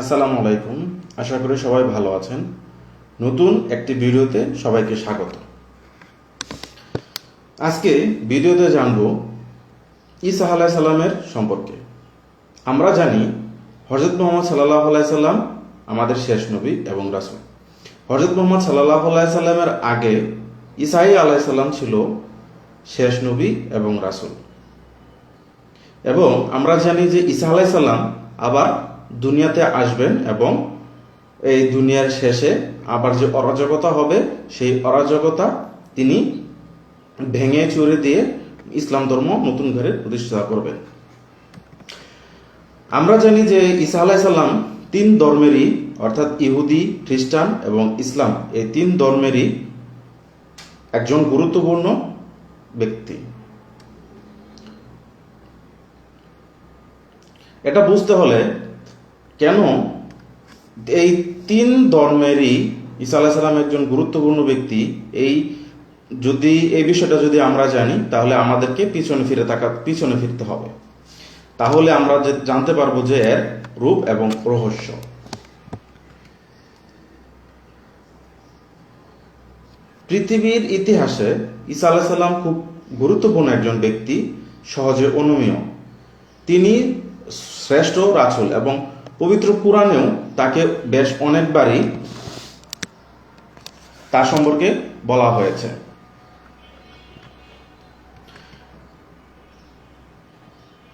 আসসালামু আলাইকুম। আশা করি সবাই ভালো আছেন। নতুন একটি ভিডিওতে সবাইকে স্বাগত। আজকে ভিডিওতে জানব ঈসা আলাহ সাল্লামের সম্পর্কে। আমরা জানি হজরত মোহাম্মদ সাল্লাহ সাল্লাম আমাদের শেষ নবী এবং রাসুল। হজরত মোহাম্মদ সাল্লাহ সাল্লামের আগে ইসাই আলাহ সাল্লাম ছিল শেষ নবী এবং রাসুল। এবং আমরা জানি যে ঈসা আলাহ সাল্লাম আবার দুনিয়াতে আসবেন এবং এই দুনিয়ার শেষে আবার যে অরাজকতা হবে, সেই অরাজকতা তিনি ভেঙে চুরে দিয়ে ইসলাম ধর্ম নতুন ঘরে প্রতিষ্ঠা করবেন। আমরা জানি যে ঈসা আলাহ সাল্লাম তিন ধর্মেরই, অর্থাৎ ইহুদি, খ্রিস্টান এবং ইসলাম, এই তিন ধর্মেরই একজন গুরুত্বপূর্ণ ব্যক্তি। এটা বুঝতে হলে কেন? এই তিন ধর্মেরই ঈসা আলাহ সাল্লাম একজন গুরুত্বপূর্ণ ব্যক্তি। এই যদি, এই বিষয়টা যদি আমরা জানি, তাহলে আমাদেরকে পিছনে ফিরে থাকা, পিছনে ফিরতে হবে। তাহলে আমরা যে, জানতে পারব যে এর রূপ এবং রহস্য। পৃথিবীর ইতিহাসে ঈসা আলাহ সাল্লাম খুব গুরুত্বপূর্ণ একজন ব্যক্তি, সহজে অনুমীয়। তিনি শ্রেষ্ঠ রাসুল এবং পবিত্র পুরাণেও তাকে বেশ অনেকবারই তার সম্পর্কে বলা হয়েছে।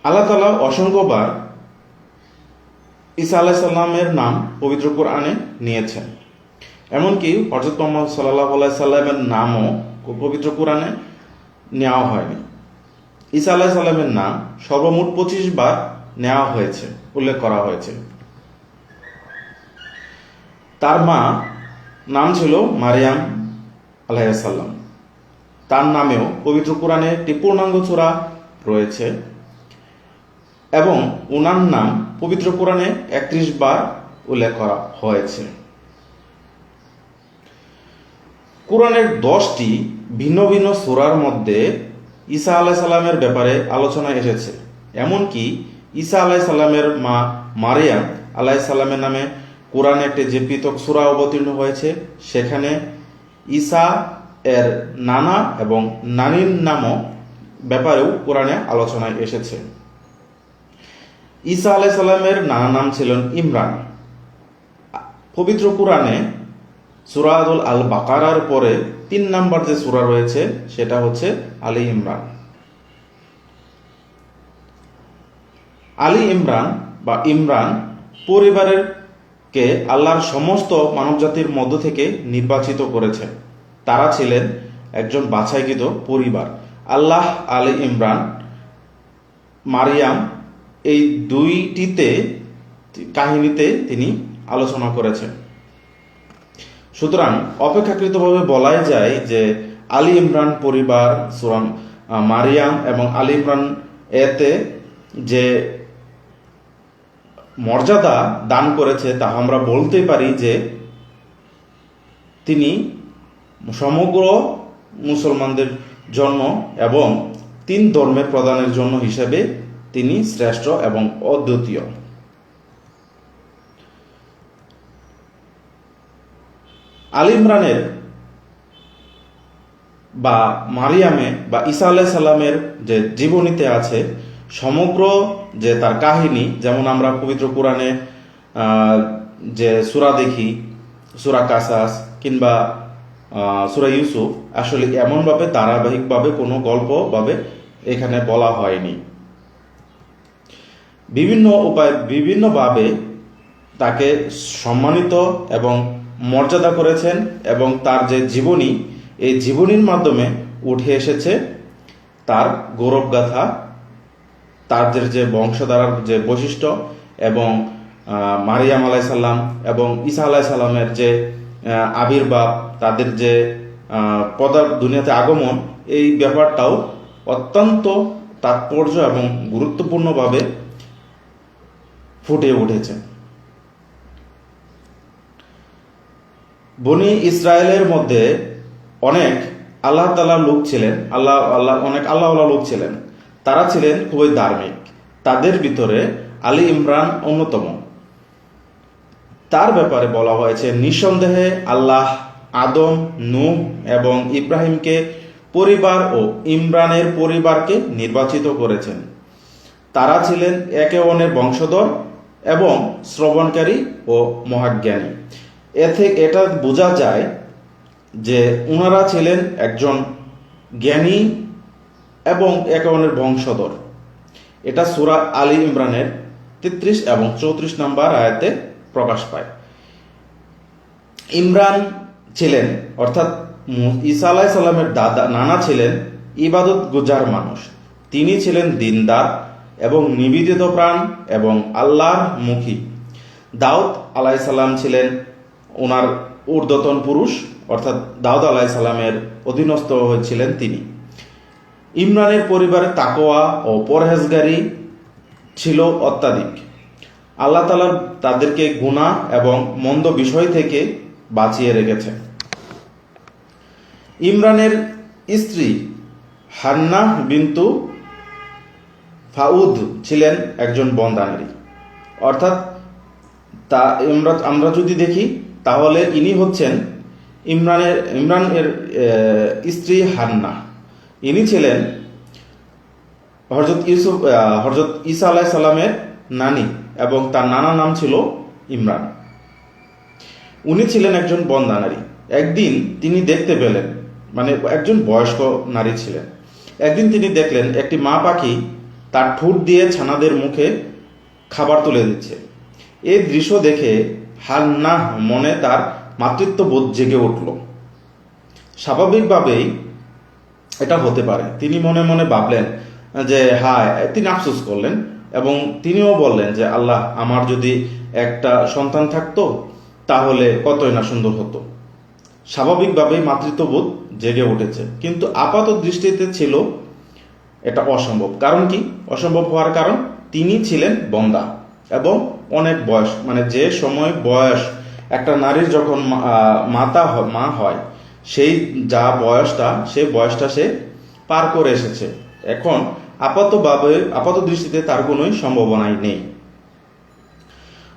আল্লাহ তালা অসংখ্যবার ঈসা আলাহ সাল্লামের নাম পবিত্র কোরআনে নিয়েছেন। এমনকি হজরত মোহাম্মদ সাল্লাহ আল্লাহ সাল্লামের নামও পবিত্র কোরআনে নেওয়া হয়নি। ঈসা আলাহ সাল্লামের নাম সর্বমোট পঁচিশ বার নেওয়া হয়েছে, উল্লেখ করা হয়েছে। তার মা নাম ছিল মারিয়াম আলাইসাল্লাম তার নামেও পবিত্র কোরআনে একটি পূর্ণাঙ্গ চূড়া রয়েছে এবং উনার নাম পবিত্র কোরআনে একত্রিশ বার উল্লেখ করা হয়েছে। কোরআনের দশটি ভিন্ন ভিন্ন সুরার মধ্যে ঈসা আলাহ সাল্লামের ব্যাপারে আলোচনা এসেছে। এমনকি ঈসা আলাহ সাল্লামের মা মারিয়াম আলাহ সাল্লামের নামে কোরআনে একটি যে পৃথক সুরা অবতীর্ণ হয়েছে। সেখানে ঈসা এর নানা এবং নানির নামও ব্যাপারেও কোরআনে আলোচনায় এসেছে। ঈসা আলাহ সাল্লামের নানা নাম ছিলেন ইমরান। পবিত্র কোরআনে সুরাদুল আল বাকারার পরে তিন নাম্বার যে সুরা রয়েছে, সেটা হচ্ছে আলী ইমরান। আলী ইমরান বা ইমরান পরিবারের কে আল্লাহর সমস্ত মানবজাতির মধ্য থেকে নির্বাচিত করেছেন। তারা ছিলেন একজন বাছাইকৃত পরিবার। আল্লাহ আলী ইমরান, মারিয়াম, এই দুইটিতে কাহিনীতে তিনি আলোচনা করেছেন। সুতরাং অপেক্ষাকৃতভাবে বলাই যায় যে আলী ইমরান পরিবার সুরাম মারিয়াম এবং আলী ইমরান এতে যে মর্যাদা দান করেছে, তা আমরা বলতে পারি যে তিনি সমগ্র মুসলমানদের জন্য এবং তিন ধর্মের প্রদানের জন্য হিসেবে তিনি শ্রেষ্ঠ এবং অদ্বিতীয়। আল ইমরানের বা মারিয়ামে বা ঈসা আলাহ সাল্লামের যে জীবনীতে আছে সমগ্র যে তার কাহিনী, যেমন আমরা পবিত্র কোরআনে যে সুরা দেখি, সুরা কাসাস কিংবা সুরা ইউসুফ, আসলে এমনভাবে ধারাবাহিকভাবে কোনো গল্পভাবে এখানে বলা হয়নি। বিভিন্ন উপায়, বিভিন্নভাবে তাকে সম্মানিত এবং মর্যাদা করেছেন এবং তার যে জীবনী, এই জীবনীর মাধ্যমে উঠে এসেছে তার গৌরবগাথা তাদের যে বংশধারার যে বৈশিষ্ট্য এবং মারিয়াম আলাইসাল্লাম এবং ঈসা আলাইসাল্লামের যে আবির্ভাব, তাদের যে পদার দুনিয়াতে আগমন, এই ব্যাপারটাও অত্যন্ত তাৎপর্য এবং গুরুত্বপূর্ণভাবে ফুটে উঠেছে। বনি ইসরায়েলের মধ্যে অনেক আল্লাহ তালার লোক ছিলেন, আল্লাহ আল্লাহ, অনেক আল্লাহ লোক ছিলেন। তারা ছিলেন খুবই ধার্মিক। তাদের ভিতরে আলী ইমরান অন্যতম। তার ব্যাপারে বলা হয়েছে, নিঃসন্দেহে আল্লাহ আদম, নূহ এবং ইব্রাহিমকে পরিবার ও ইমরানের পরিবারকে নির্বাচিত করেছেন। তারা ছিলেন একে অন্যের বংশধর এবং শ্রবণকারী ও মহাজ্ঞানী। এ থেকে এটা বোঝা যায় যে ওনারা ছিলেন একজন জ্ঞানী এবং একে অন্যের বংশধর। এটা সুরা আলী ইমরানের তেত্রিশ এবং চৌত্রিশ নম্বর আয়াতে প্রকাশ পায়। ইমরান ছিলেন, অর্থাৎ ঈসা আলাহ সাল্লামের দাদা, নানা ছিলেন ইবাদত গুজার মানুষ। তিনি ছিলেন দিনদার এবং নিবেদিত প্রাণ এবং আল্লাহর মুখী। দাউদ আলাহ সাল্লাম ছিলেন ওনার ঊর্ধ্বতন পুরুষ, অর্থাৎ দাউদ আলাহ সাল্লামের অধীনস্থ হয়েছিলেন তিনি। ইমরানের পরিবারে তাকোয়া ও পরহেজগারি ছিল অত্যাধিক। আল্লাহ তালা তাদেরকে গুণা এবং মন্দ বিষয় থেকে বাঁচিয়ে রেখেছে ইমরানের স্ত্রী হান্না বিন্তু ফাউদ ছিলেন একজন বন্দানারী অর্থাৎ তা আমরা আমরা যদি দেখি, তাহলে ইনি হচ্ছেন ইমরানের ইমরানের স্ত্রী হান্না। ইনি ছিলেন হরজত ইউসুফ হরজত ঈসা আলাহ সাল্লামের নানি এবং তার নানা নাম ছিল ইমরান। উনি ছিলেন একজন বন্দা নারী। একদিন তিনি দেখতে পেলেন মানে একজন বয়স্ক নারী ছিলেন। একদিন তিনি দেখলেন একটি মা পাখি তার ঠোঁট দিয়ে ছানাদের মুখে খাবার তুলে দিচ্ছে। এই দৃশ্য দেখে হান্না মনে তার মাতৃত্ববোধ জেগে উঠল। স্বাভাবিকভাবেই এটা হতে পারে। তিনি মনে মনে ভাবলেন যে হ্যাঁ তিনি আফসোস করলেন এবং তিনিও বললেন যে, আল্লাহ, আমার যদি একটা সন্তান থাকতো, তাহলে কতই না সুন্দর হতো। স্বাভাবিকভাবেই মাতৃত্ববোধ জেগে উঠেছে। কিন্তু আপাত দৃষ্টিতে ছিল এটা অসম্ভব। কারণ কি? অসম্ভব হওয়ার কারণ, তিনি ছিলেন বন্দা এবং অনেক বয়স মানে যে সময় বয়স একটা নারীর যখন মাতা মা হয় সেই যা বয়সটা সে বয়সটা সে পার করে এসেছে। এখন আপাতভাবে আপাত দৃষ্টিতে তার কোনোই সম্ভাবনাই নেই।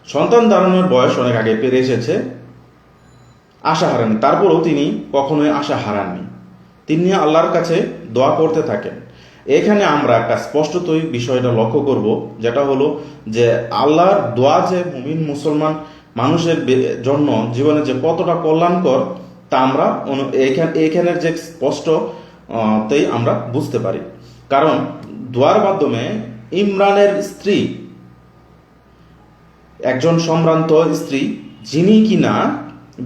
সন্তান ধারণের বয়স অনেক আগে পেরে এসেছে। আশা হারাননি। তারপরেও তিনি কখনোই আশা হারাননি। তিনি আল্লাহর কাছে দোয়া করতে থাকেন। এখানে আমরা একটা স্পষ্টতই বিষয়টা লক্ষ্য করব, যেটা হলো যে আল্লাহর দোয়া যে মুমিন মুসলমান মানুষের জন্য জীবনে যে কতটা কল্যাণকর তা আমরা এইখানের যে স্পষ্ট আহ, তেই আমরা বুঝতে পারি। কারণ দোয়ার মাধ্যমে ইমরানের স্ত্রী একজন সম্ভ্রান্ত স্ত্রী যিনি কিনা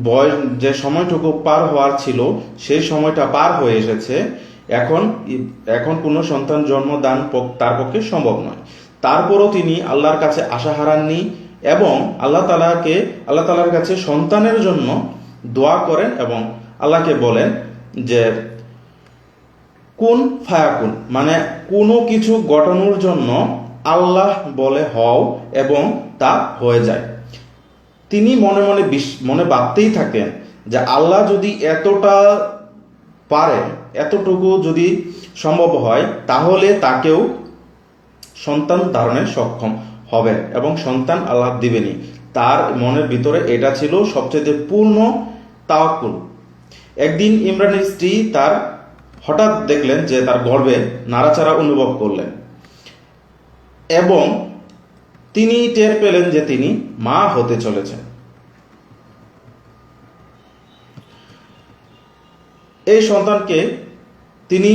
বয়স যে সময়টুকু পার হওয়ার ছিল সেই সময়টা পার হয়ে এসেছে এখন এখন কোনো সন্তান জন্মদান তার পক্ষে সম্ভব নয়। তারপরও তিনি আল্লাহর কাছে আশা হারাননি এবং আল্লাহ তালাকে আল্লাহ তালার কাছে সন্তানের জন্য দোয়া করেন এবং আল্লাহকে বলেন যে, কোন ফায়াকুন মানে কোনো কিছু ঘটানোর জন্য আল্লাহ বলে হও এবং তা হয়ে যায়। তিনি মনে মনে মনে ভাবতেই থাকেন যে আল্লাহ যদি এতটা পারে, এতটুকু যদি সম্ভব হয়, তাহলে তাকেও সন্তান ধারণে সক্ষম হবে এবং সন্তান আল্লাহ দিবেনি তার মনের ভিতরে এটা ছিল সবচেয়ে পূর্ণ তাওয়াক্কুল। একদিন ইমরানের স্ত্রী তার হঠাৎ দেখলেন যে তার গর্বে নাড়াচাড়া অনুভব করলেন। এবং তিনি টের পেলেন যে তিনি মা হতে চলেছেন। এই সন্তানকে তিনি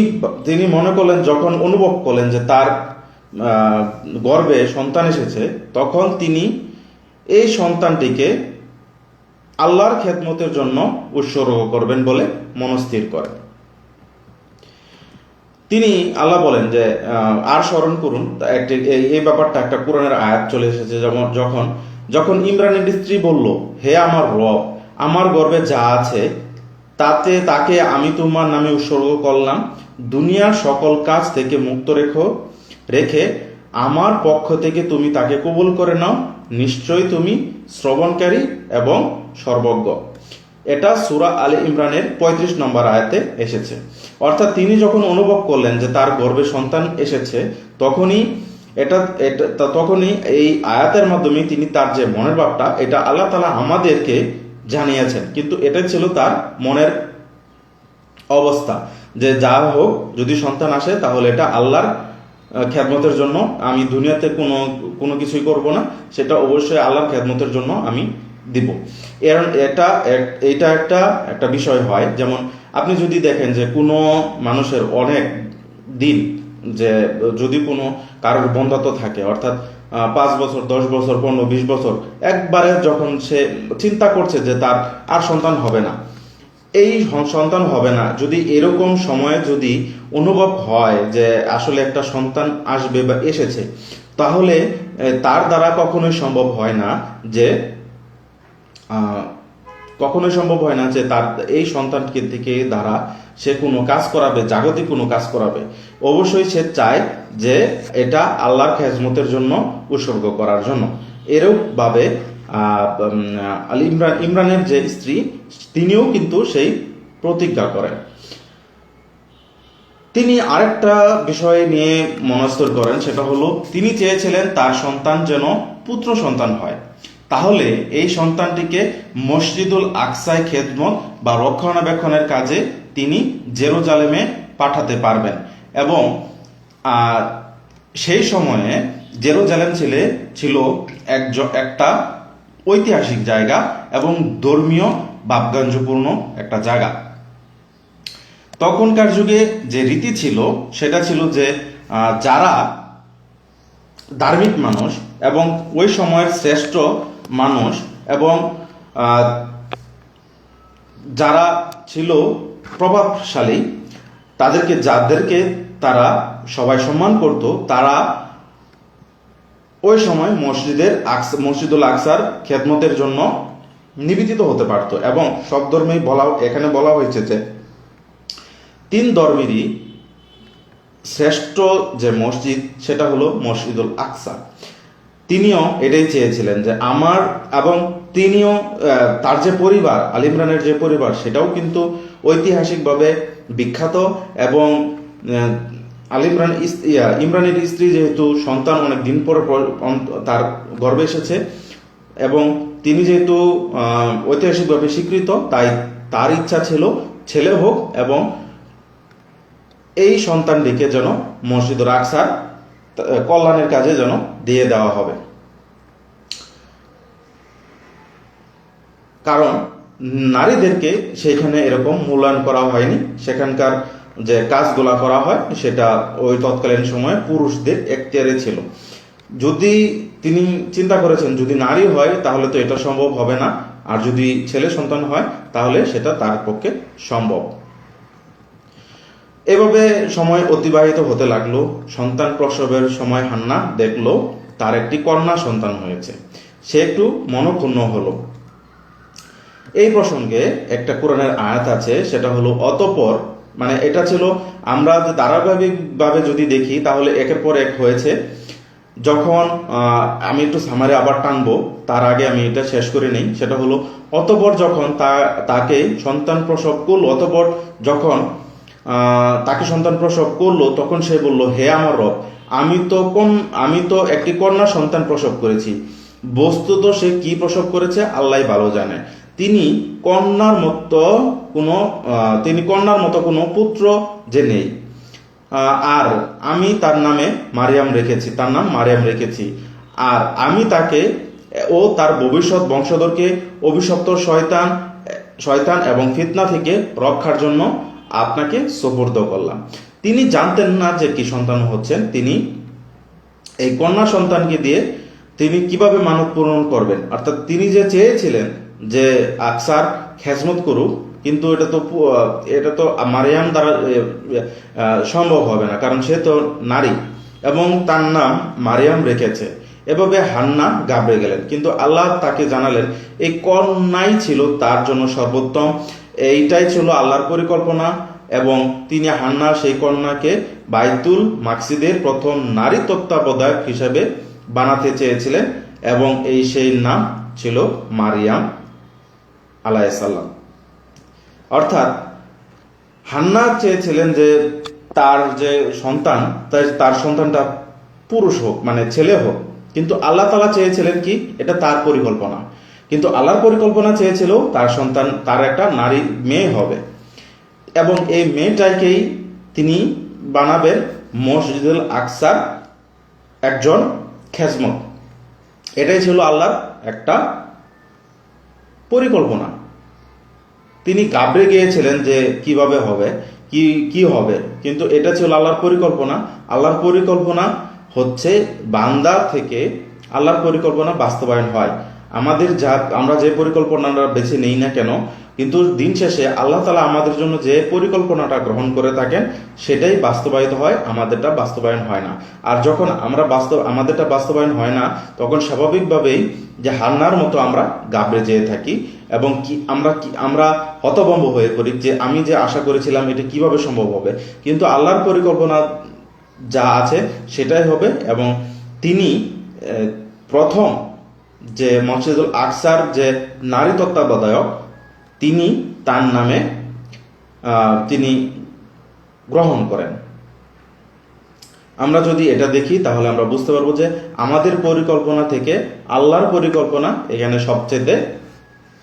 তিনি মনে করলেন, যখন অনুভব করলেন যে তার গর্বে সন্তান এসেছে, তখন তিনি এই সন্তানটিকে আল্লাহর খেদমতের জন্য উৎসর্গ করবেন বলে মনস্থির করেন তিনি আল্লাহ বলেন যে আর স্মরণ করুন একটি, এই ব্যাপারটা একটা কোরআনের আয়াত চলে এসেছে, যেমন, যখন যখন ইমরানের স্ত্রী বলল, হে আমার রব, আমার গর্বে যা আছে, তাতে, তাকে আমি তোমার নামে উৎসর্গ করলাম। দুনিয়ার সকল কাজ থেকে মুক্ত রেখো, রেখে আমার পক্ষ থেকে তুমি তাকে কবুল করে নাও। নিশ্চয়ই তুমি শ্রবণকারী এবং সর্বজ্ঞ। এটা সুরা আলী ইমরানের পঁয়ত্রিশ নম্বর আয়াতে এসেছে। অর্থাৎ তিনি যখন অনুভব করলেন যে তার গর্বে সন্তান এসেছে, তখনই এটা এটা তখনই এই আয়াতের মাধ্যমে তিনি তার যে মনের ভাবটা, এটা আল্লাহ তালা আমাদেরকে জানিয়েছেন। কিন্তু এটা ছিল তার মনের অবস্থা। যে যা হোক, যদি সন্তান আসে, তাহলে এটা আল্লাহর খ্যাতমতের জন্য আমি দুনিয়াতে কোনো কোনো কিছুই করব না, সেটা অবশ্যই আল্লাহর খ্যাতমতের জন্য আমি দিব। এর, এটা এটা একটা একটা বিষয় হয়, যেমন আপনি যদি দেখেন যে কোনো মানুষের অনেক দিন যে যদি কোনো কারোর বন্ধত্ব থাকে, অর্থাৎ পাঁচ বছর, দশ বছর, পনেরো, বিশ বছর, একবারে যখন সে চিন্তা করছে যে তার আর সন্তান হবে না এই সন্তান হবে না। যদি এরকম সময়ে যদি অনুভব হয় যে আসলে একটা সন্তান আসবে বা এসেছে তাহলে তার দ্বারা কখনোই সম্ভব হয় না যে কখনোই সম্ভব হয় না যে তার এই সন্তানকে থেকে দ্বারা সে কোনো কাজ করাবে জাগতিক কোনো কাজ করাবে। অবশ্যই সে চায় যে এটা আল্লাহর খেজমতের জন্য উৎসর্গ করার জন্য। এরূপ ভাবে আহ, উম, ইমরানের যে স্ত্রী, তিনিও কিন্তু সেই প্রতিজ্ঞা করেন। তিনি আরেকটা বিষয় নিয়ে মনস্থর করেন, সেটা হলো, তিনি চেয়েছিলেন তার সন্তান যেন পুত্র সন্তান হয়। তাহলে এই সন্তানটিকে মসজিদুল আকসায় খেদমত বা রক্ষণাবেক্ষণের কাজে তিনি জেরুজালেমে পাঠাতে পারবেন। এবং সেই সময়ে জেরুজালেম ছিলে, ছিল এক একটা ঐতিহাসিক জায়গা এবং ধর্মীয় ভাবগাঞ্জপূর্ণ একটা জায়গা। তখনকার যুগে যে রীতি ছিল, সেটা ছিল যে যারা ধার্মিক মানুষ এবং ওই সময়ের শ্রেষ্ঠ মানুষ এবং যারা ছিল প্রভাবশালী, তাদেরকে, যাদেরকে তারা সবাই সম্মান করত, তারা ওই সময় মসজিদের মসজিদুল আকসার খেদমতের জন্য নিবেদিত হতে পারত এবং সব ধর্মেই বলা, এখানে বলা হয়েছে যে তিন ধর্মেরই শ্রেষ্ঠ যে মসজিদ, সেটা হলো মসজিদুল আকসা। তিনিও এটাই চেয়েছিলেন যে আমার এবং তিনিও তার যে পরিবার আলিমরানের যে পরিবার, সেটাও কিন্তু ঐতিহাসিকভাবে বিখ্যাত এবং আল ইমরান ইমরানের স্ত্রী যেহেতু সন্তান অনেক দিন পরে তার গর্বে এসেছে এবং তিনি যেহেতু ঐতিহাসিকভাবে স্বীকৃত তাই তার ইচ্ছা ছিল ছেলে হোক এবং এই সন্তানটিকে যেন মসজিদুল আকসার আহ, কল্যাণের কাজে যেন দিয়ে দেওয়া হবে। কারণ নারীদেরকে সেখানে এরকম মূল্যায়ন করা হয়নি। সেখানকার যে কাজগুলা করা হয়, সেটা ওই তৎকালীন সময়ে পুরুষদের এখতিয়ারে ছিল। যদি তিনি চিন্তা করেছেন, যদি নারী হয়, তাহলে তো এটা সম্ভব হবে না। আর যদি ছেলে সন্তান হয়, তাহলে সেটা তার পক্ষে সম্ভব। এভাবে সময় অতিবাহিত হতে লাগল। সন্তান প্রসবের সময় হান্না দেখল, তার একটি কন্যা সন্তান হয়েছে। সে একটু মনক্ষুণ্ণ হলো। এই প্রসঙ্গে একটা কোরআনের আয়াত আছে, সেটা হলো, অতপর মানে এটা ছিল, আমরা ধারাবাহিকভাবে যদি দেখি, তাহলে একের পর এক হয়েছে। যখন আমি একটু সামারে আবার টানবো, তার আগে আমি এটা শেষ করে নেই। সেটা হলো, অতপর যখন তা, তাকে সন্তান প্রসব করল, অতপর যখন তাকে সন্তান প্রসব করল, তখন সে বলল, হে আমার রব, আমি তো কোন, আমি তো একটি কন্যা সন্তান প্রসব করেছি। বস্তুত সে কি প্রসব করেছে? আল্লাহ ভালো জানে। তিনি কন্যার মতো কোনো তিনি কন্যার মতো কোনো পুত্র যে নেই। আর আমি তার নামে মারিয়াম রেখেছি, তার নাম মারিয়াম রেখেছি। আর আমি তাকে ও তার ভবিষ্যৎ বংশধরকে অভিশপ্ত শয়তান শয়তান এবং ফিতনা থেকে রক্ষার জন্য আপনাকে সোপর্দ করলাম। তিনি জানতেন না যে কি সন্তান হচ্ছেন। তিনি এই কন্যা সন্তানকে দিয়ে তিনি কীভাবে মানব পূরণ করবেন? অর্থাৎ তিনি যে চেয়েছিলেন যে আকসার খেজমত করুক, কিন্তু এটা তো এটা তো মারিয়াম দ্বারা সম্ভব হবে না, কারণ সে তো নারী, এবং তার নাম মারিয়াম রেখেছে। এভাবে হান্না গাবড়ে গেলেন, কিন্তু আল্লাহ তাকে জানালেন, এই কন্যাই ছিল তার জন্য সর্বোত্তম, এইটাই ছিল আল্লাহর পরিকল্পনা, এবং তিনি হান্না সেই কন্যাকে বাইতুল মাকসিদের প্রথম নারী তত্ত্বাবধায়ক হিসাবে বানাতে চেয়েছিলেন, এবং এই সেই নাম ছিল মারিয়াম। আলাইসাল্লাম অর্থাৎ হান্না চেয়েছিলেন যে তার যে সন্তান তার সন্তানটা পুরুষ হোক মানে ছেলে হোক। কিন্তু আল্লাহ তালা চেয়েছিলেন কি? এটা তার পরিকল্পনা। কিন্তু আল্লাহর পরিকল্পনা চেয়েছিল তার সন্তান, তার একটা নারী মেয়ে হবে। এবং এই মেয়েটাকেই তিনি বানাবেন মসজিদুল আকসার একজন খেজমত। এটাই ছিল আল্লাহর একটা পরিকল্পনা। তিনি কাবরে গিয়েছিলেন যে কীভাবে হবে, কি কি হবে। কিন্তু এটা ছিল আল্লাহর পরিকল্পনা। আল্লাহর পরিকল্পনা হচ্ছে বান্দা থেকে আল্লাহর পরিকল্পনা বাস্তবায়ন হয়। আমাদের যা, আমরা যে পরিকল্পনাটা বেছে নেই না কেন, কিন্তু দিন শেষে আল্লাহ তালা আমাদের জন্য যে পরিকল্পনাটা গ্রহণ করে থাকেন, সেটাই বাস্তবায়িত হয়, আমাদেরটা বাস্তবায়ন হয় না। আর যখন আমরা বাস্তব আমাদেরটা বাস্তবায়ন হয় না, তখন স্বাভাবিকভাবেই যে হান্নার মতো আমরা গাবড়ে যেয়ে থাকি এবং কি, আমরা কি, আমরা হতভম্ব হয়ে পড়ি যে আমি যে আশা করেছিলাম এটা কীভাবে সম্ভব হবে। কিন্তু আল্লাহর পরিকল্পনা যা আছে সেটাই হবে এবং তিনি প্রথম যে মসজিদুল আকসার যে নারী তত্ত্বাবধায়ক, তিনি তার নামে তিনি গ্রহণ করেন। আমরা যদি এটা দেখি, তাহলে আমরা বুঝতে পারব যে আমাদের পরিকল্পনা থেকে আল্লাহর পরিকল্পনা এখানে সবচেয়ে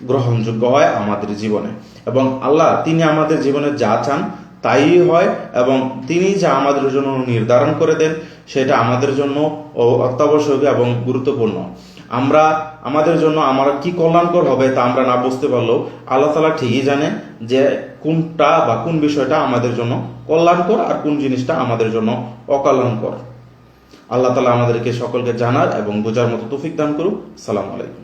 গ্রহণযোগ্য হয় আমাদের জীবনে। এবং আল্লাহ তিনি আমাদের জীবনে যা চান তাই হয়, এবং তিনি যা আমাদের জন্য নির্ধারণ করে দেন, সেটা আমাদের জন্য অত্যাবশ্যক এবং গুরুত্বপূর্ণ। আমরা আমাদের জন্য আমার কি কল্যাণকর হবে তা আমরা না বুঝতে পারলেও আল্লাহ তালা ঠিকই জানে যে কোনটা বা কোন বিষয়টা আমাদের জন্য কল্যাণকর আর কোন জিনিসটা আমাদের জন্য অকল্যাণকর। আল্লাহ তালা আমাদেরকে সকলকে জানার এবং বোঝার মতো তুফিক দান করুক। সালাম আলাইকুম।